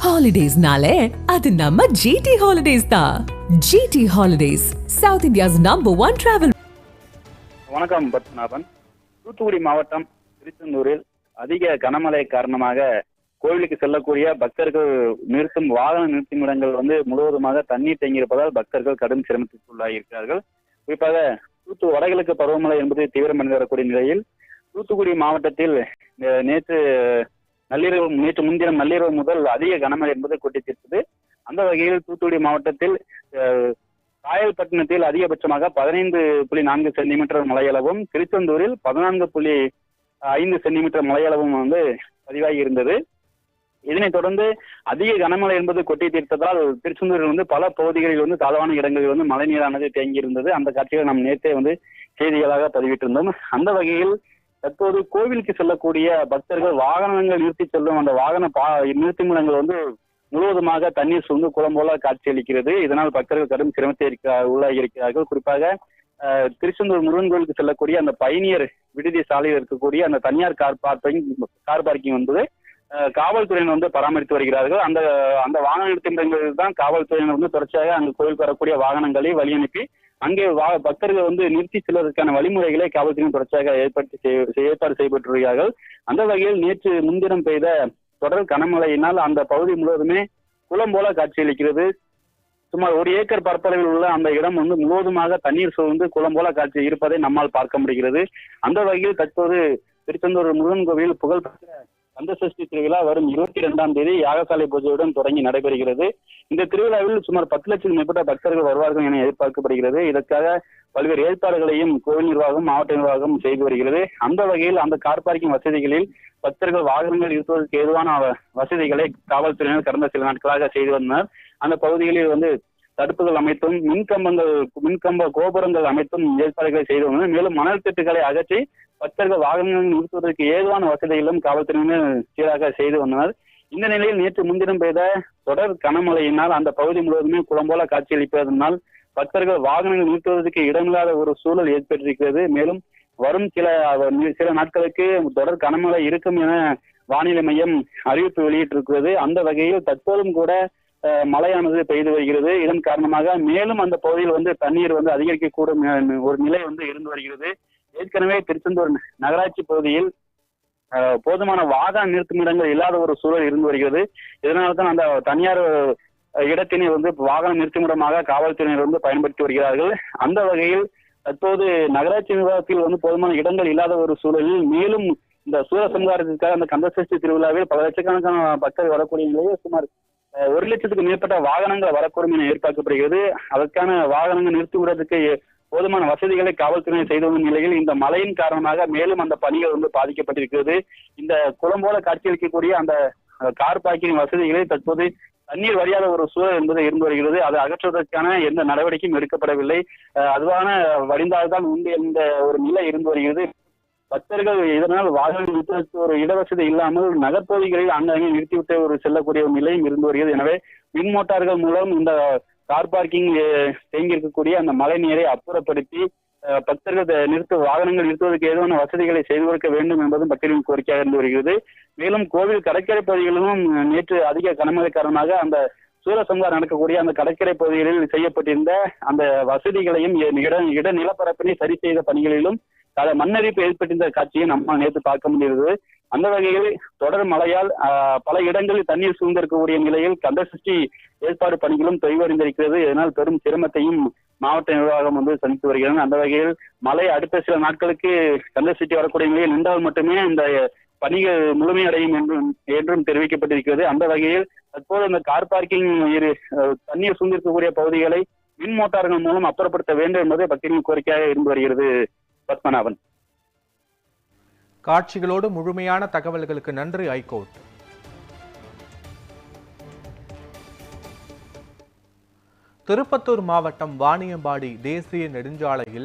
ஹாலிடேஸ்னாலே அது நம்ம ஜிடி ஹாலிடேஸ் தான் GT holidays south India's number one travel வணக்கம் பத்மநாபன். தூத்துக்குடி மாவட்டம் திருச்செந்தூரில் அதிக கனமழை காரணமாக கோவிலுக்கு செல்லக்கூடிய பக்தர்கள் நிறுத்தும் வாகன நிறுத்தும் இடங்கள் வந்து முழுவதுமாக தண்ணீர் தேங்கியிருப்பதால் பக்தர்கள் கடும் சிரமத்திற்கு உள்ளாகியிருக்கிறார்கள் குறிப்பாக தூத்து வடகிழக்கு பருவமழை என்பது தீவிரமடைந்து வரக்கூடிய நிலையில் தூத்துக்குடி மாவட்டத்தில் நேற்று நள்ளிரவு நேற்று முன்தினம் நள்ளிரவு முதல் அதிக கனமழை என்பது கொட்டித்தீர்த்தது. அந்த வகையில் தூத்துக்குடி மாவட்டத்தில் காயல்பட்டினத்தில் அதிகபட்சமாக பதினைந்து புள்ளி நான்கு சென்டிமீட்டர் மழையளவும் திருச்செந்தூரில் பதினான்கு புள்ளி ஐந்து சென்டிமீட்டர் மழையளவும் வந்து பதிவாகி இருந்தது. இதனைத் தொடர்ந்து அதிக கனமழை என்பது கொட்டி தீர்த்ததால் திருச்செந்தூரில் வந்து பல பகுதிகளில் வந்து தாழ்வான இடங்களில் வந்து மழை நீரானது தேங்கி இருந்தது அந்த காட்சிகளை நாம் நேற்றே வந்து செய்திகளாக பதிவிட்டிருந்தோம். அந்த வகையில் தற்போது கோவிலுக்கு செல்லக்கூடிய பக்தர்கள் வாகனங்கள் நிறுத்தி செல்லும் அந்த வாகன பா நிறுத்துமிடங்கள் வந்து முழுவதுமாக தண்ணீர் சூழ்ந்து குளம் போல காட்சியளிக்கிறது. இதனால் பக்தர்கள் கடும் சிரமத்தை இருக்க உள்ளாகி இருக்கிறார்கள் குறிப்பாக திருச்செந்தூர் முருகன் கோயிலுக்கு செல்லக்கூடிய அந்த பயணியர் விடுதி சாலையில் இருக்கக்கூடிய அந்த தனியார் கார் பார்க்கிங் கார் பார்க்கிங் என்பது அஹ், காவல்துறையினர் வந்து பராமரித்து வருகிறார்கள். அந்த அந்த வாகன நிறுத்தங்களில் தான் காவல்துறையினர் வந்து தொடர்ச்சியாக அங்கு கோயிலுக்கு வரக்கூடிய வாகனங்களை வழி அனுப்பி அங்கே வா பக்தர்கள் வந்து நிறுத்தி செல்வதற்கான வழிமுறைகளை காவல்துறையும் தொடர்ச்சியாக ஏற்படுத்தி ஏற்பாடு செய்யப்பட்டு வருகிறார்கள் அந்த வகையில் நேற்று முன்தினம் பெய்த தொடர் கனமழையினால் அந்த பகுதி முழுவதுமே குளம் போல காட்சியளிக்கிறது. சுமார் ஒரு ஏக்கர் பரப்பளவில் உள்ள அந்த இடம் வந்து முழுவதுமாக தண்ணீர் சூழ்ந்து குளம் போல காட்சி இருப்பதை நம்மால் பார்க்க முடிகிறது. அந்த வகையில் தற்போது திருச்செந்தூர் முருகன் கோவில் புகழ்பெற்ற கந்தசஷ்டி திருவிழா வரும் இருபத்தி இரண்டாம் தேதி யாகசாலை பூஜையுடன் தொடங்கி நடைபெறுகிறது. இந்த திருவிழாவில் சுமார் பத்து லட்சம் மேற்பட்ட பக்தர்கள் வருவார்கள் என எதிர்பார்க்கப்படுகிறது. இதற்காக பல்வேறு ஏற்பாடுகளையும் கோவில் நிர்வாகம் மாவட்ட நிர்வாகம் செய்து வருகிறது. அந்த வகையில் அந்த கார் பார்க்கிங் வசதிகளில் பக்தர்கள் வாகனங்கள் இருப்பதற்கு ஏதுவான வ- வசதிகளை காவல்துறையினர் கடந்த சில நாட்களாக செய்து வந்தனர். அந்த பகுதிகளில் வந்து தடுப்புகள் அமைத்தும் மின்கம்பங்கள் மின்கம்ப கோபுரங்கள் அமைத்தும் ஏற்பாடுகளை செய்து வந்தனர் மேலும் மணல் திட்டுகளை அகற்றி பக்தர்கள் வாகனங்கள் நிறுத்துவதற்கு ஏதுவான வசதிகளும் காவல்துறையினர் சீராக செய்து வந்தனர். இந்த நிலையில் நேற்று முன்தினம் பெய்த தொடர் கனமழையினால் அந்த பகுதி முழுவதுமே குளம்போல காட்சியளிப்பதனால் பக்தர்கள் வாகனங்கள் நிறுத்துவதற்கு இடமில்லாத ஒரு சூழல் ஏற்பட்டிருக்கிறது. மேலும் வரும் சில சில நாட்களுக்கு தொடர் கனமழை இருக்கும் என வானிலை மையம் அறிவிப்பு வெளியிட்டிருக்கிறது. அந்த வகையில் தற்போதும் கூட மழையானது பெய்து வருகிறது. இதன் காரணமாக மேலும் அந்த பகுதியில் வந்து தண்ணீர் வந்து அதிகரிக்கக்கூடும் ஒரு நிலை வந்து இருந்து வருகிறது. ஏற்கனவே திருச்செந்தூர் நகராட்சி பகுதியில் போதுமான வாகன நிறுத்தும் இடங்கள் இல்லாத ஒரு சூழல் இருந்து வருகிறது. இதனால தான் அந்த தனியார் இடத்தினை வந்து வாகன நிறுத்துமிடமாக காவல்துறையினர் வந்து பயன்படுத்தி வருகிறார்கள். அந்த வகையில் தற்போது நகராட்சி நிர்வாகத்தில் வந்து போதுமான இடங்கள் இல்லாத ஒரு சூழலில் மேலும் இந்த சூரசம்ஹாரத்திற்காக அந்த கந்தசஷ்டி திருவிழாவில் பல லட்சக்கணக்கான பக்தர்கள் வரக்கூடிய நிலையில் சுமார் ஒரு லட்சத்துக்கு மேற்பட்ட வாகனங்கள் வரக்கூடும் என எதிர்பார்க்கப்படுகிறது. அதற்கான வாகனங்கள் நிறுத்திவிடுவதற்கு போதுமான வசதிகளை காவல்துறை செய்து வந்த நிலையில் இந்த மழையின் காரணமாக மேலும் அந்த பணிகள் வந்து பாதிக்கப்பட்டிருக்கிறது. இந்த குளம் போல காட்சியளிக்கக்கூடிய அந்த கார் பார்க்கிங் வசதிகளை தற்போது தண்ணீர் வழியாத ஒரு சூழல் என்பது இருந்து வருகிறது. அதை அகற்றுவதற்கான எந்த நடவடிக்கையும் எடுக்கப்படவில்லை. அதுவான வடிந்தால்தான் உண்டு என்ற ஒரு நிலை இருந்து வருகிறது. பக்தர்கள் இதனால் வாகனம் நிறுத்துவதற்கு ஒரு இடவசதி இல்லாமல் நகர்ப்பகுதிகளில் அங்கங்கே நிறுத்திவிட்டு ஒரு செல்லக்கூடிய ஒரு நிலையும் இருந்து வருகிறது. எனவே மின் மோட்டார்கள் மூலம் இந்த கார் பார்க்கிங் தேங்கி இருக்கக்கூடிய அந்த மழை நீரை அப்புறப்படுத்தி பக்தர்கள் நிறுத்த வாகனங்கள் நிறுத்துவதற்கு ஏதுவான வசதிகளை செய்து கொடுக்க வேண்டும் என்பதும் பக்தர்களின் கோரிக்கையாக இருந்து வருகிறது. மேலும் கோவில் கடற்கரை பகுதிகளிலும் நேற்று அதிக கனமழை காரணமாக அந்த சூரசம்கார் நடக்கக்கூடிய அந்த கடற்கரை பகுதிகளில் செய்யப்பட்டிருந்த அந்த வசதிகளையும் இட இட நிலப்பரப்பினை சரி செய்த பணிகளிலும் மண்ணரிப்பு ஏற்பட்டிருந்த காட்சியை நம்ம நேற்று பார்க்க முடிகிறது. அந்த வகையில் தொடர் மழையால் ஆஹ், பல இடங்களில் தண்ணீர் சூழ்ந்திருக்கக்கூடிய நிலையில் கந்தசஷ்டி ஏற்பாடு பணிகளும் தொய்வடைந்திருக்கிறது. இதனால் பெரும் சிரமத்தையும் மாவட்ட நிர்வாகம் வந்து சந்தித்து வருகிறது. அந்த வகையில் மழை அடுத்த சில நாட்களுக்கு கந்தசஷ்டி வரக்கூடிய நிலையில் நின்றால் மட்டுமே இந்த பணிகள் முழுமையடையும் என்றும் என்றும் தெரிவிக்கப்பட்டிருக்கிறது. அந்த வகையில் தற்போது இந்த கார் பார்க்கிங் இரு அஹ், தண்ணீர் சூழ்ந்திருக்கக்கூடிய பகுதிகளை மின் மோட்டார்கள் மூலம் அப்புறப்படுத்த வேண்டும் என்பது பக்தர்களின் கோரிக்கையாக இருந்து வருகிறது. பத்மநாபன். காட்சிகளோடு முழுமையான தகவல்களுக்கு நன்றி ஐகோர்ட். திருப்பத்தூர் மாவட்டம் வாணியம்பாடி தேசிய நெடுஞ்சாலையில்